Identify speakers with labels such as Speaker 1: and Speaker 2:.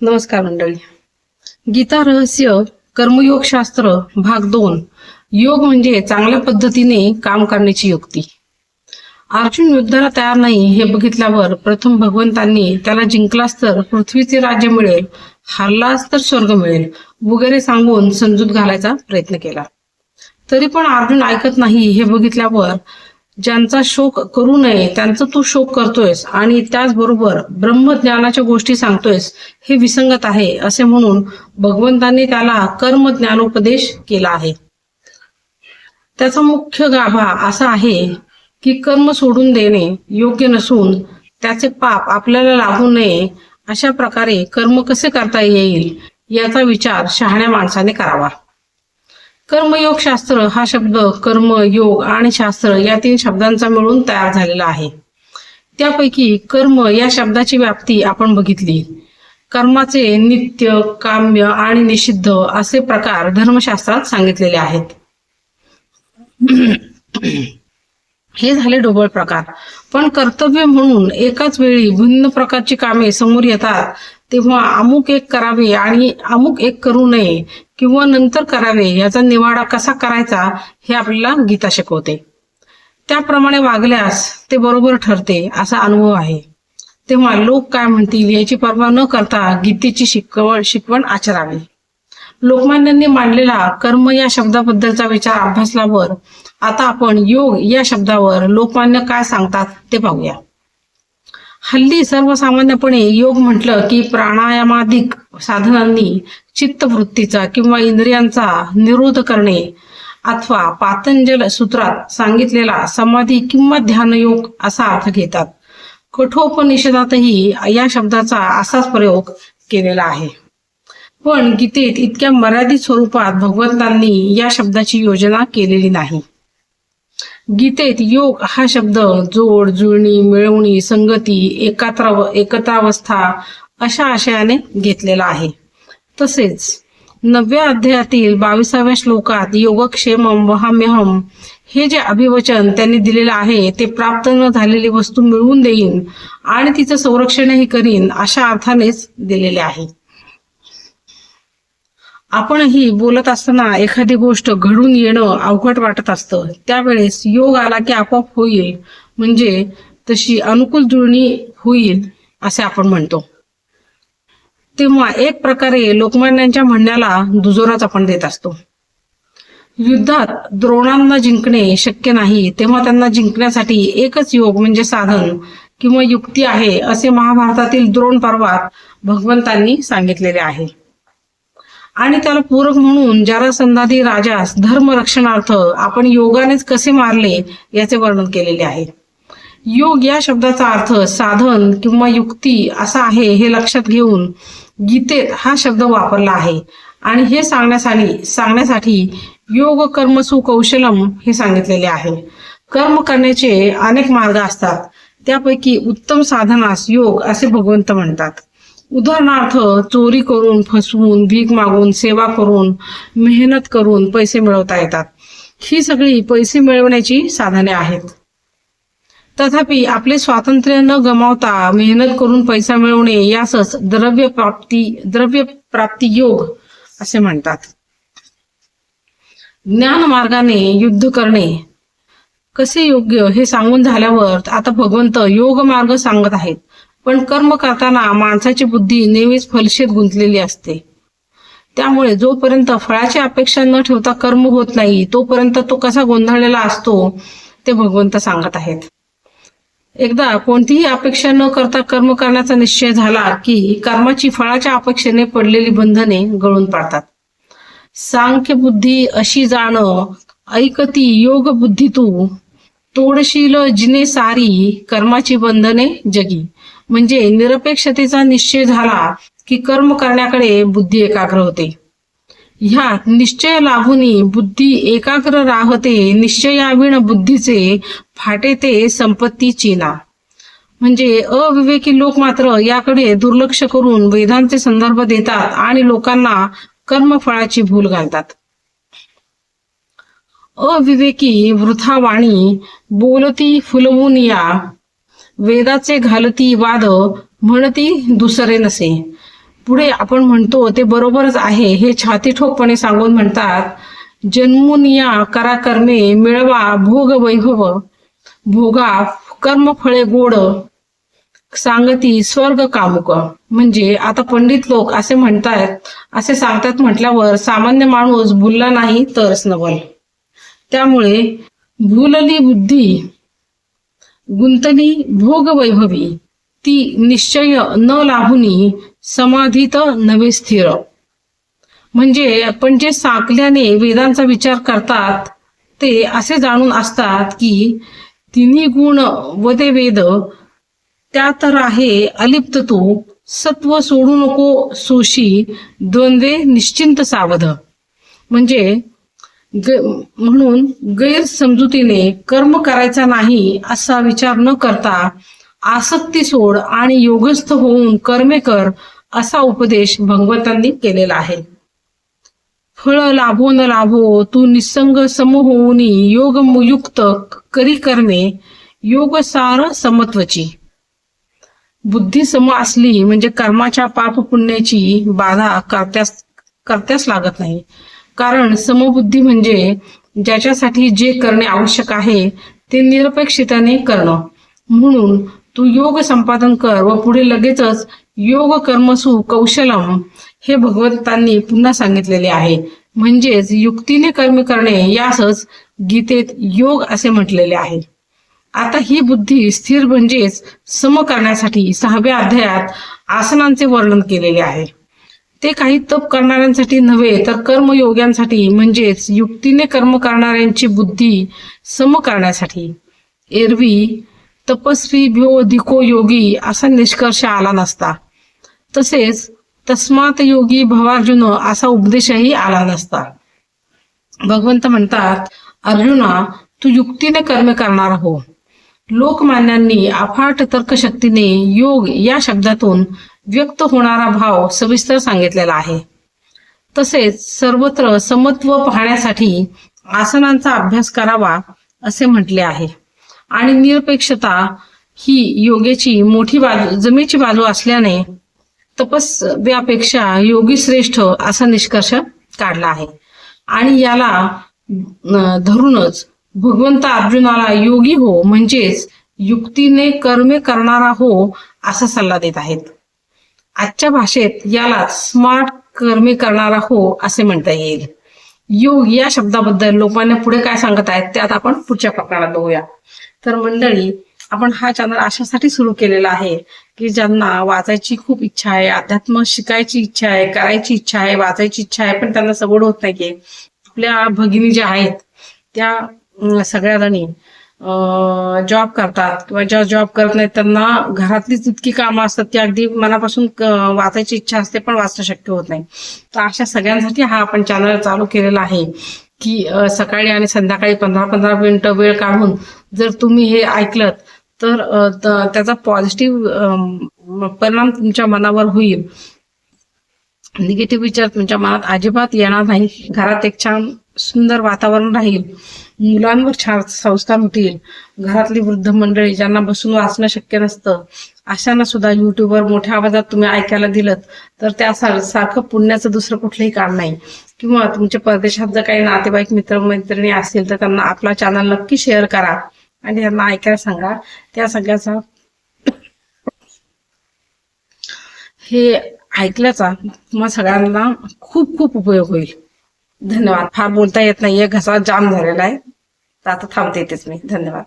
Speaker 1: नमस्कार मंडळी. गीता रहस्य कर्मयोग शास्त्र भाग दोन. योग म्हणजे चांगल्या पद्धतीने काम करण्याची युक्ती. अर्जुन युद्धाला तयार नाही हे बघितल्यावर प्रथम भगवंतांनी त्याला जिंकलास तर पृथ्वीचे राज्य मिळेल हारलास तर स्वर्ग मिळेल वगैरे सांगून समजूत घालायचा प्रयत्न केला. तरी पण अर्जुन ऐकत नाही हे बघितल्यावर ज्यांचा शोक करू नये त्यांचा तू शोक करतोयस आणि त्याचबरोबर ब्रह्मज्ञानाच्या गोष्टी सांगतोयस हे विसंगत आहे असे म्हणून भगवंतांनी त्याला कर्म ज्ञानोपदेश केला आहे. त्याचा मुख्य गाभा असा आहे की कर्म सोडून देणे योग्य नसून त्याचे पाप आपल्याला लागू नये अशा प्रकारे कर्म कसे करता येईल याचा विचार शहाण्या माणसाने करावा. कर्मयोग शास्त्र हा शब्द कर्म योग आणि शास्त्र या तीन शब्दांचा मिळून तयार झालेला आहे. त्यापैकी कर्म या शब्दाची व्याप्ती आपण बघितली. कर्माचे नित्य काम्य आणि निषिद्ध असे प्रकार धर्मशास्त्रात सांगितलेले आहेत. हे झाले ढोबळ प्रकार. पण कर्तव्य म्हणून एकाच वेळी भिन्न प्रकारची कामे समोर येतात तेव्हा अमुक एक करावे आणि अमुक एक करू नये किंवा नंतर करावे याचा निवाडा कसा करायचा हे आपल्याला गीता शिकवते. त्याप्रमाणे वागल्यास ते बरोबर ठरते असा अनुभव आहे. तेव्हा लोक काय म्हणतील याची पर्वा न करता गीतेची शिकवण शिकवण आचरावी. लोकमान्यांनी मांडलेला कर्म या शब्दाबद्दलचा विचार अभ्यासल्यावर आता आपण योग या शब्दावर लोकमान्य काय सांगतात ते पाहूया. हल्ली सर्वसामान्यपणे योग म्हटलं की प्राणायामाधिक साधनांनी चित्तवृत्तीचा किंवा इंद्रियांचा निरोध करणे अथवा पातंजल सूत्रात सांगितलेला समाधी किंवा ध्यानयोग असा अर्थ घेतात. कठोपनिषदातही या शब्दाचा असाच प्रयोग केलेला आहे. पण गीतेत इतक्या मर्यादित स्वरूपात भगवंतांनी या शब्दाची योजना केलेली नाही. गीतेत योग हा शब्द जोड जुळणी मिळवणी संगती एकत्र एकत्रावस्था अशा आशयाने घेतलेला आहे. तसेच नवव्या अध्यायातील बावीसाव्या श्लोकात योगक्षेम वहाम्यहम हे जे अभिवचन त्यांनी दिलेलं आहे ते प्राप्त न झालेली वस्तू मिळवून देईन आणि तिचं संरक्षणही करीन अशा अर्थानेच दिलेले आहे. आपणही बोलत असताना एखादी गोष्ट घडून येणं अवघड वाटत असतं. त्यावेळेस योग आला की आपोआप होईल. म्हणजे तशी अनुकूल जुळणी होईल असे आपण म्हणतो. तेव्हा एक प्रकारे लोकमान्यांच्या म्हणण्याला दुजोराच आपण देत असतो. युद्धात द्रोणांना जिंकणे शक्य नाही तेव्हा त्यांना जिंकण्यासाठी एकच योग म्हणजे साधन किंवा युक्ती आहे असे महाभारतातील द्रोण पर्वात भगवंतांनी सांगितलेले आहे. आणि त्याला पूरक म्हणून जरासंधादी राजास धर्म रक्षणार्थ आपण योगानेच कसे मारले याचे वर्णन केलेले आहे. योग या शब्दाचा अर्थ साधन किंवा युक्ती असा आहे हे लक्षात घेऊन गीतेत हा शब्द वापरला आहे. आणि हे सांगण्यासाठी सांगण्यासाठी योग कर्म सुकौशलम हे सांगितलेले आहे. कर्म करण्याचे अनेक मार्ग असतात. त्यापैकी उत्तम साधनास योग असे भगवंत म्हणतात. उदाहरणार्थ चोरी करून फसवून भीक मागून सेवा करून मेहनत करून पैसे मिळवता येतात. ही सगळी पैसे मिळवण्याची साधने आहेत. तथापि आपले स्वातंत्र्य न गमावता मेहनत करून पैसा मिळवणे यासच द्रव्य प्राप्ती द्रव्य प्राप्ती योग असे म्हणतात. ज्ञान मार्गाने युद्ध करणे कसे योग्य हे सांगून झाल्यावर आता भगवंत योग मार्ग सांगत आहेत. पण कर्म करताना माणसाची बुद्धी नेहमीच फलशीत गुंतलेली असते. त्यामुळे जोपर्यंत फळाची अपेक्षा न ठेवता कर्म होत नाही तोपर्यंत तो कसा गोंधळलेला असतो ते भगवंत सांगत आहेत. एकदा कोणतीही अपेक्षा न करता कर्म करण्याचा निश्चय झाला की कर्माची फळाच्या अपेक्षेने पडलेली बंधने गळून पडतात. सांख्य बुद्धी अशी जाण ऐकती योग बुद्धी तू तोडशील जिने सारी कर्माची बंधने जगी. म्हणजे निरपेक्षतेचा निश्चय झाला की कर्म करण्याकडे बुद्धी एकाग्र होते. ह्यात निश्चय लाभूनी बुद्धी एकाग्र राहते निश्चयाविण बुद्धीचे फाटे ते संपत्ती चिना. म्हणजे अविवेकी लोक मात्र याकडे दुर्लक्ष करून वेदांचे संदर्भ देतात आणि लोकांना कर्मफळाची भूल घालतात. अविवेकी वृथा वाणी बोलती फुलवून या. वेदाचे घालती वाद म्हणती दुसरे नसे. पुढे आपण म्हणतो ते बरोबरच आहे हे छाती ठोकपणे सांगून म्हणतात जन्मून या करा कर्मे मिळवा भोग वैभव भोगा कर्म फळे गोड सांगती स्वर्ग कामुक. म्हणजे आता पंडित लोक असे म्हणतात असे सांगतात म्हटल्यावर सामान्य माणूस भुलला नाही तरच नवल. त्यामुळे भूलली बुद्धी गुंतली भोग वैभवी ती निश्चय न लाभुनी समाधीत नवे स्थिर. म्हणजे आपण जे साकल्याने वेदांचा विचार करतात ते असे जाणून असतात की तिन्ही गुण व ते वेद त्या तर आहे अलिप्त तू सत्व सोडू नको सोशी द्वंद्वे निश्चिंत सावध. म्हणजे म्हणून गैरसमजुतीने कर्म करायचा नाही असा विचार न करता आसक्ती सोड आणि योगस्थ होऊन कर्मे कर असा उपदेश भगवंतांनी केलेला आहे. फळ लाभो न लाभो तू निसंग सम होऊन योग युक्त करी करणे योग सार समत्वची. बुद्धी सम असली म्हणजे कर्माच्या पाप पुण्याची बाधा करत्यास करत्यास लागत नाही. कारण समबुद्धी म्हणजे ज्याच्यासाठी जे करणे आवश्यक आहे ते निरपेक्षिताने करणं. म्हणून तू योग संपादन कर व पुढे लगेचच योग कर्मसु कौशलम हे भगवंतांनी पुन्हा सांगितलेले आहे. म्हणजेच युक्तीने कर्म करणे यासच गीतेत योग असे म्हटलेले आहे. आता ही बुद्धी स्थिर म्हणजेच सम करण्यासाठी सहाव्या अध्यायात आसनांचे वर्णन केलेले आहे. ते काही तप करणाऱ्यांसाठी नव्हे तर कर्मयोग्यांसाठी म्हणजेच युक्तीने कर्म करणाऱ्यांची बुद्धी सम करण्यासाठी. एरवी तपस्वी भ्यो धिको योगी असा निष्कर्ष आला नसता. तसेच तस्मात योगी भवार्जुन असा उपदेशही आला नसता. भगवंत म्हणतात अर्जुना तू युक्तीने कर्म करणार हो. लोकमान्यांनी अफाट तर्कशक्तीने योग या शब्दातून व्यक्त होणारा भाव सविस्तर सांगितलेला आहे. तसेच सर्वत्र समत्व पाहण्यासाठी आसनांचा अभ्यास करावा असे म्हटले आहे. आणि निरपेक्षता ही योगेची मोठी बाजू जमेची बाजू असल्याने तपस्व्यापेक्षा योगी श्रेष्ठ असा निष्कर्ष काढला आहे. आणि याला धरूनच भगवंत अर्जुनाला योगी हो म्हणजेच युक्तीने कर्मे करणारा हो असा सल्ला देत आहेत. आजच्या भाषेत याला स्मार्ट कर्मे करणारा हो असे म्हणता येईल. योग या शब्दाबद्दल लोकांना पुढे काय सांगत आहेत त्यात आपण पुढच्या प्रकारात बघूया. तर मंडळी आपण हा चॅनल अशासाठी सुरू केलेला आहे की ज्यांना वाचायची खूप इच्छा आहे अध्यात्म शिकायची इच्छा आहे करायची इच्छा आहे वाचायची इच्छा आहे पण त्यांना सवड होत नाहीये. आपल्या भगिनी ज्या आहेत त्या सगळ्या जणी जॉब करतात. किंवा ज्या जॉब करत नाहीत त्यांना घरातली जितकी कामं असतात ती अगदी मनापासून वाचायची इच्छा असते पण वाचणं शक्य होत नाही. तर अशा सगळ्यांसाठी हा आपण चॅनल चालू केलेला आहे की सकाळी आणि संध्याकाळी पंधरा पंधरा मिनिटं वेळ काढून जर तुम्ही हे ऐकलं तर त्याचा पॉझिटिव्ह परिणाम तुमच्या मनावर होईल. निगेटिव्ह विचार तुमच्या मनात अजिबात येणार नाही. घरात एक छान सुंदर वातावरण राहील. मुलांवर छान संस्कार होतील. घरातली वृद्ध मंडळी ज्यांना बसून वाचणं शक्य नसतं अशांना सुद्धा युट्यूबवर मोठ्या आवाजात तुम्ही ऐकायला दिलं तर त्या सारखं पुण्याचं दुसरं कुठलंही काम नाही. किंवा तुमच्या परदेशात जर काही नातेवाईक मित्र मैत्रिणी असतील तर त्यांना आपला चॅनल नक्की शेअर करा आणि त्यांना ऐकायला सांगा. त्या सगळ्याचा हे ऐकल्याचा तुम्हा सगळ्यांना खूप खूप उपयोग होईल. धन्यवाद. फार बोलता येत नाहीये. घसा जाम झालेला आहे. तर आता थांबते तेच मी. धन्यवाद.